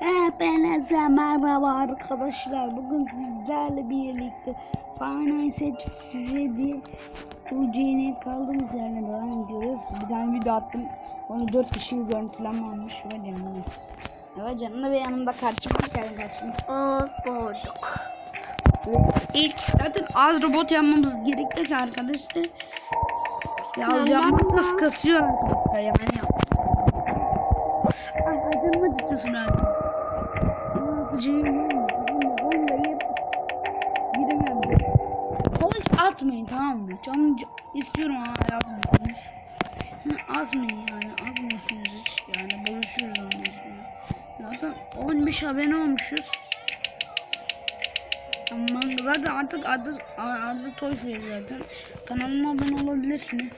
Hepinize merhaba arkadaşlar. Bugün sizlerle birlikte Final Set Freddy UC'nin kaldığımız yerine devam ediyoruz. Bir tane video attım. Onu 4 kişi bir görüntülenme almış ve. Evet canına ve yanımda karşıma gelin karşıma. bulduk. Ve ilk zaten az robot yapmamız gerekti ki arkadaşlar. Ya az Ya yapmazsa yapma. kasıyor arkadaşlar yani. Ay canıma acıtıyorsun abi. Bilmiyorum. Vallahi giremiyorum. Hiç atmayın tamam mı? Canım istiyorum ama yapmıyorsunuz. Atmayın yani atmıyorsunuz hiç. Yani buluşuyoruz ondan sonra. Zaten 15 abone olmuşuz. Ama zaten artık adı adı Toy Fair zaten. Kanalıma abone olabilirsiniz.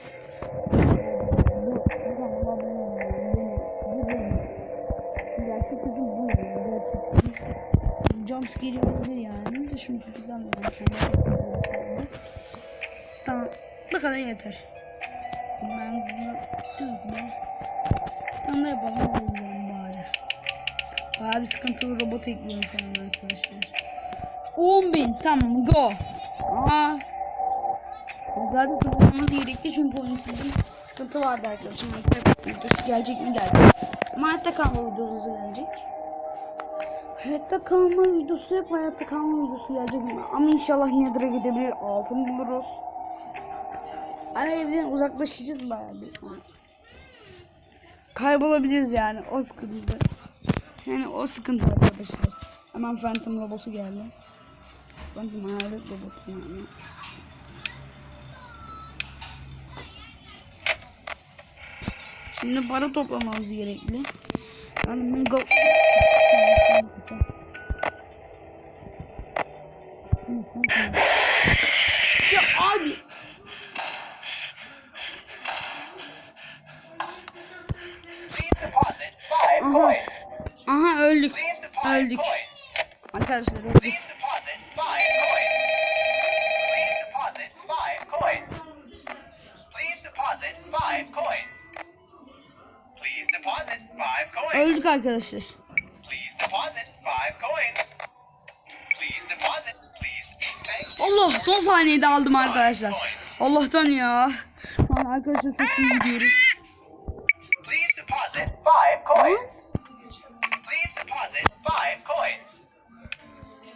Jumpscare olabilir yani. De şunu da Tamam. Bu kadar yeter. Ben bunu. Ben de yapalım diyorum bari. Bayağı bir sıkıntılı robot ekliyorum şu arkadaşlar. 10.000 tamam go. Aa. Zaten toplamamız gerekti çünkü oyun sizin sıkıntı vardı arkadaşlar. Minecraft videosu gelecek mi. Ama hayatta kalma videosu gelecek. Hayatta kalma videosu hep hayatta kalma videosu gelecek mi? Ama inşallah Nether'a gidebilir altın buluruz. Ama evden uzaklaşacağız bayağı bir. Kaybolabiliriz yani o sıkıntı. Yani o sıkıntı arkadaşlar. Hemen Phantom robotu geldi. Phantom hayalet robotu yani. Şimdi para toplamamız gerekli. Ya abi. Please deposit five Aha. öldük. Öldük. Arkadaşlar öldük. Thank you. Allah son saniyede aldım arkadaşlar. Allah'tan ya. Şu an arkadaşlar çok iyi gidiyoruz.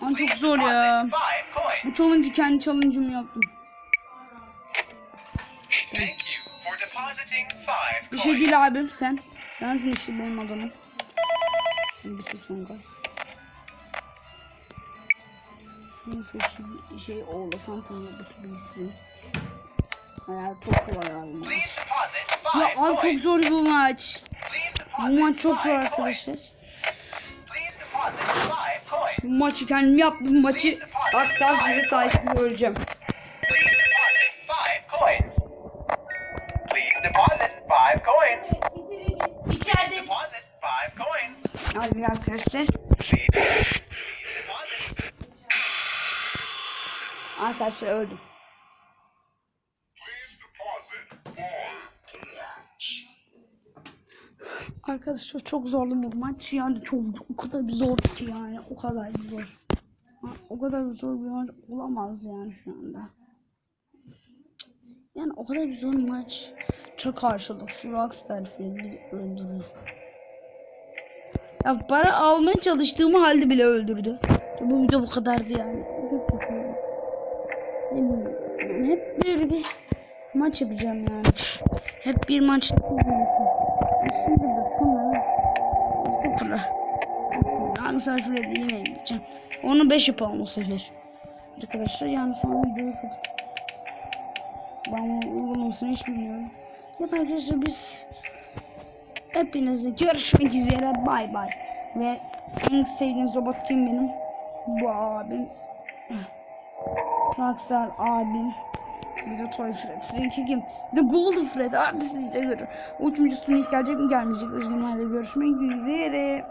Lan çok zor ya. Bu challenge kendi challenge'ımı yaptım. Bir şey değil abim sen. Sensin işte benim adamım. Sen bir sus gel. Şunu şu şey, oğlu Phantom robotu bilsin. Hayal çok kolay abi. Ya abi çok zor bu maç. Bu maç çok zor arkadaşlar. Bu maçı kendim yaptım bu maçı. Rockstar Zürich sayesinde öleceğim. Please deposit five coins. Coins. Hadi arkadaşlar. Arkadaşlar öldüm. Arkadaşlar çok zorlu bir maç. Yani çok o kadar bir zor ki yani. O kadar bir zor. O kadar bir zor bir maç olamaz yani şu anda. O kadar bir maç. Çok karşılık. Şu Rockstar bizi öldürüyor. Ya para almaya çalıştığım halde bile öldürdü. Bu video bu kadardı yani. Hep böyle bir maç yapacağım yani. Hep bir maç. Şimdi sonra sıfıra. Hangi sayfaya yine gideceğim. Onu 5 yapalım o sefer. Arkadaşlar yani sonra videoyu kapat. Ben uygulamasını hiç bilmiyorum. Evet arkadaşlar biz hepinizle görüşmek üzere bay bay. Ve en sevdiğiniz robot kim benim? Bu abim. Rockstar abim. Bir de Toy Fred. Sizinki kim? Bir de Gold Fred. Hadi sizce görün. Uçuncusunun ilk gelecek mi gelmeyecek? Özgün halde görüşmek üzere.